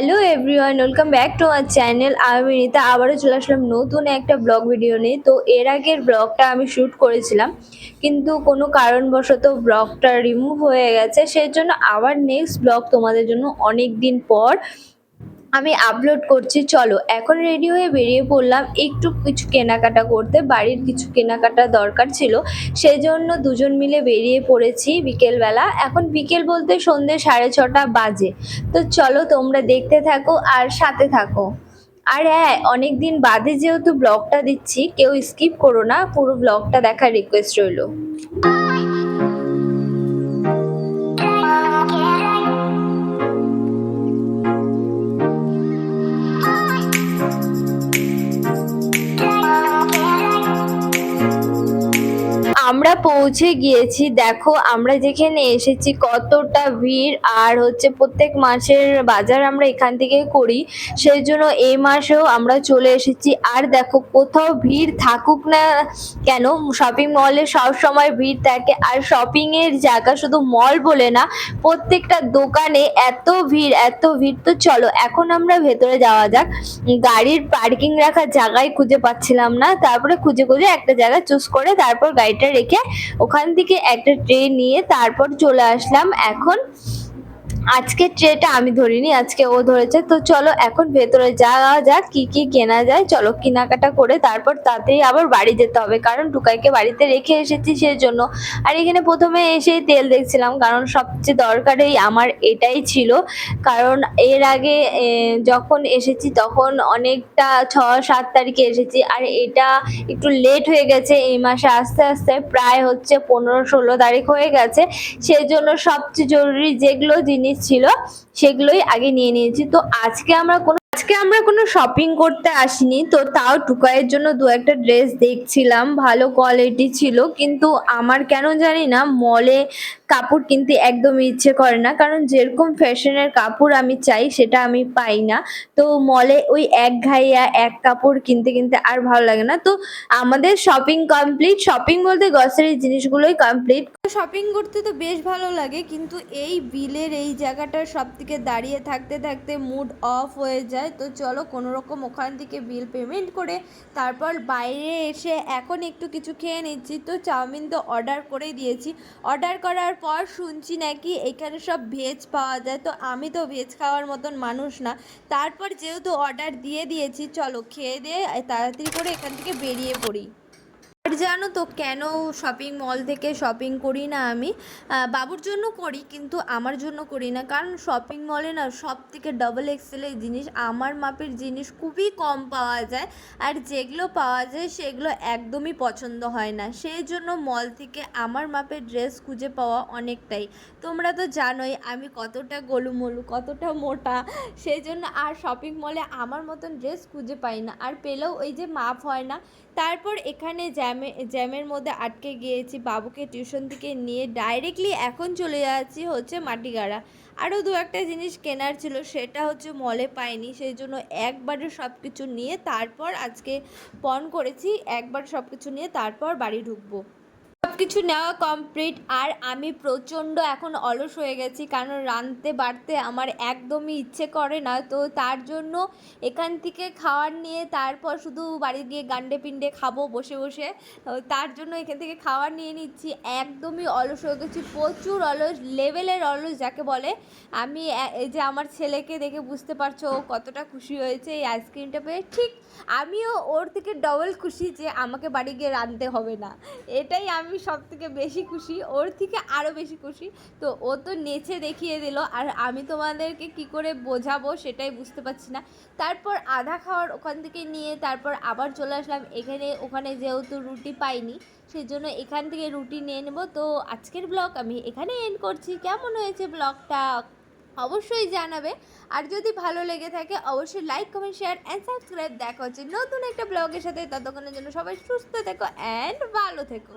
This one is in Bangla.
Hello everyone, welcome back to আমার চ্যানেল আমি রিতা আবারও চলে আসলাম নতুন একটা ব্লগ ভিডিও নিয়ে। তো এর আগের ব্লগটা আমি শ্যুট করেছিলাম, কিন্তু কোনো কারণবশত ব্লগটা রিমুভ হয়ে গেছে। সেই জন্য আবার নেক্সট ব্লগ তোমাদের জন্য অনেক দিন পর আমি আপলোড করছি, চলো। এখন রেডি হয়ে বেরিয়ে পড়লাম। একটু কিছু কেনাকাটা করতে। বাড়ির কিছু কেনাকাটা দরকার ছিল। সেই জন্য দুজন মিলে বেরিয়ে পড়েছি বিকেলবেলা। এখন বিকেল বলতে সন্ধ্যে সাড়ে ছটা বাজে। তো চলো তোমরা দেখতে থাকো আর সাথে থাকো। আর হ্যাঁ অনেক দিন বাদে যেহেতু ব্লগটা দিচ্ছি, কেউ স্কিপ করো না। পুরো ব্লগটা দেখার রিকোয়েস্ট রইল। আমরা পৌঁছে গিয়েছি। দেখো, আমরা যেখানে এসেছি, কতটা ভিড়। আর হচ্ছে প্রত্যেক মাসের বাজার আমরা এখান থেকে করি। সেই জন্য এই মাসেও আমরা চলে এসেছি। আর দেখো, কোথাও ভিড় থাকুক না কেন শপিং মলে সব সময় ভিড় থাকে। আর শপিং এর জায়গা শুধু মল বলে না, প্রত্যেকটা দোকানে এত ভিড় এত ভিড়। তো চলো, এখন আমরা ভেতরে যাওয়া যাক। গাড়ির পার্কিং রাখার জায়গায় খুঁজে পাচ্ছিলাম না। তারপরে খুঁজে খুঁজে একটা জায়গা চুজ করে, তারপর গাড়িটা রেখে ওখান থেকে একটা ট্রেন নিয়ে তারপর চলে আসলাম। এখন আজকে ট্রেটা আমি ধরিনি, আজকে ও ধরেছে। তো চলো এখন ভেতরে যাওয়া যাক, কি কি কেনা যায়। চলো কেনাকাটা করে তারপর তাড়াতাড়ি আবার বাড়ি যেতে হবে। কারণ টুকাইকে বাড়িতে রেখে এসেছি সেই জন্য আর এখানে প্রথমে এসেই তেল দেখছিলাম, কারণ সবচেয়ে দরকারি আমার এটাই ছিল। কারণ এর আগে যখন এসেছি তখন অনেকটা ছ, সাত তারিখে এসেছি। আর এটা একটু লেট হয়ে গেছে এই মাসে। আস্তে আস্তে প্রায় হচ্ছে পনেরো, ষোলো তারিখ হয়ে গেছে। সেই জন্য সবচেয়ে জরুরি যেগুলো জিনিস ছিল, সেগুলোই আগে নিয়ে নিয়েছি। তো আজকে আমরা কোনো আজকে আমরা কোনো শপিং করতে আসিনি, তো তাও টুকাইয়ের জন্য দু একটা ড্রেস দেখছিলাম, ভালো কোয়ালিটি ছিল, কিন্তু আমার কেন জানি না মলে কাপড় কিনতে একদমই ইচ্ছে করে না। কারণ যেরকম ফ্যাশনের কাপড় আমি চাই, সেটা আমি পাই না। তো মলে ওই এক ঘাইয়া এক কাপড় কিনতে কিনতে আর ভালো লাগে না। তো আমাদের শপিং কমপ্লিট শপিং বলতে গ্রসারি জিনিসগুলোই কমপ্লিট শপিং করতে তো বেশ ভালো লাগে, কিন্তু এই বিলের এই জায়গাটার সব থেকে দাঁড়িয়ে থাকতে থাকতে মুড অফ হয়ে যায়। তো চলো কোনো রকম ওখান থেকে বিল পেমেন্ট করে তারপর বাইরে এসে এখন একটু কিছু খেয়ে নিচ্ছি। তো চাউমিন তো অর্ডার করে দিয়েছি। অর্ডার করার পর শুনছি নাকি এখানে সব ভেজ পাওয়া যায়। তো আমি তো ভেজ খাওয়ার মতন মানুষ না। তারপর যেহেতু অর্ডার দিয়ে দিয়েছি, চলো খেয়ে দিয়ে তাড়াতাড়ি করে এখান থেকে বেরিয়ে পড়ি। জানো তো কেন শপিং মল থেকে শপিং করি না আমি? বাবুর জন্য করি কিন্তু আমার জন্য করি না। কারণ শপিং মলে না সব থেকে ডবল এক্সেলের জিনিস, আমার মাপের জিনিস খুবই কম পাওয়া যায়। আর যেগুলো পাওয়া যায় সেগুলো একদমই পছন্দ হয় না। সেই জন্য মল থেকে আমার মাপের ড্রেস খুঁজে পাওয়া অনেকটাই। তোমরা তো জানোই আমি কতটা গোলুমলু, কতটা মোটা। সেই জন্য আর শপিং মলে আমার মতন ড্রেস খুঁজে পাই না। আর পেলেও ওই যে মাপ হয় না তারপর এখানে জ্যামে, জ্যামের মধ্যে আটকে গিয়েছি। বাবুকে টিউশন থেকে নিয়ে ডাইরেক্টলি এখন চলে যাচ্ছি হচ্ছে মাটিগাড়া। আরও দু একটা জিনিস কেনার ছিল, সেটা হচ্ছে মলে পাইনি। সেই জন্য একবারে সব কিছু নিয়ে তারপর আজকে পণ করেছি, একবার সব কিছু নিয়ে তারপর বাড়ি ঢুকবো। কিছু নেওয়া কমপ্লিট আর আমি প্রচণ্ড এখন অলস হয়ে গেছি, কারণ রাঁধতে বাড়তে আমার একদমই ইচ্ছে করে না। তো তার জন্য এখান থেকে খাওয়ার নিয়ে তারপর শুধু বাড়ি গিয়ে গান্ডে পিণ্ডে খাব বসে বসে। তার জন্য এখান থেকে খাওয়ার নিয়ে নিচ্ছি, একদমই অলস হয়ে গেছি, প্রচুর অলস লেভেলের অলস যাকে বলে। আমি এই যে আমার ছেলেকে দেখে বুঝতে পারছ, ও কতটা খুশি হয়েছে এই আইসক্রিমটা পেয়ে। ঠিক আমিও ওর থেকে ডবল খুশি যে আমাকে বাড়ি গিয়ে রাঁধতে হবে না। এটাই আমি সব থেকে বেশি খুশি, ওর থেকে আরও বেশি খুশি। তো ও তো নেচে দেখিয়ে দিল, আর আমি তোমাদেরকে কি করে বোঝাবো সেটাই বুঝতে পারছি না। তারপর আধা খাওয়ার ওখান থেকে নিয়ে তারপর আবার চলে আসলাম। এখানে, ওখানে যেহেতু রুটি পাইনি সেই জন্য এখান থেকে রুটি নিয়ে নেব। তো আজকের ব্লগ আমি এখানে এন্ড করছি। কেমন হয়েছে ব্লগটা? অবশ্যই জানাবে। আর যদি ভালো লেগে থাকে, অবশ্যই like comment share and subscribe দেখা হচ্ছে নতুন একটা ব্লগের সাথে। ততক্ষণের জন্য সবাই সুস্থ থেকো অ্যান্ড ভালো থেকো।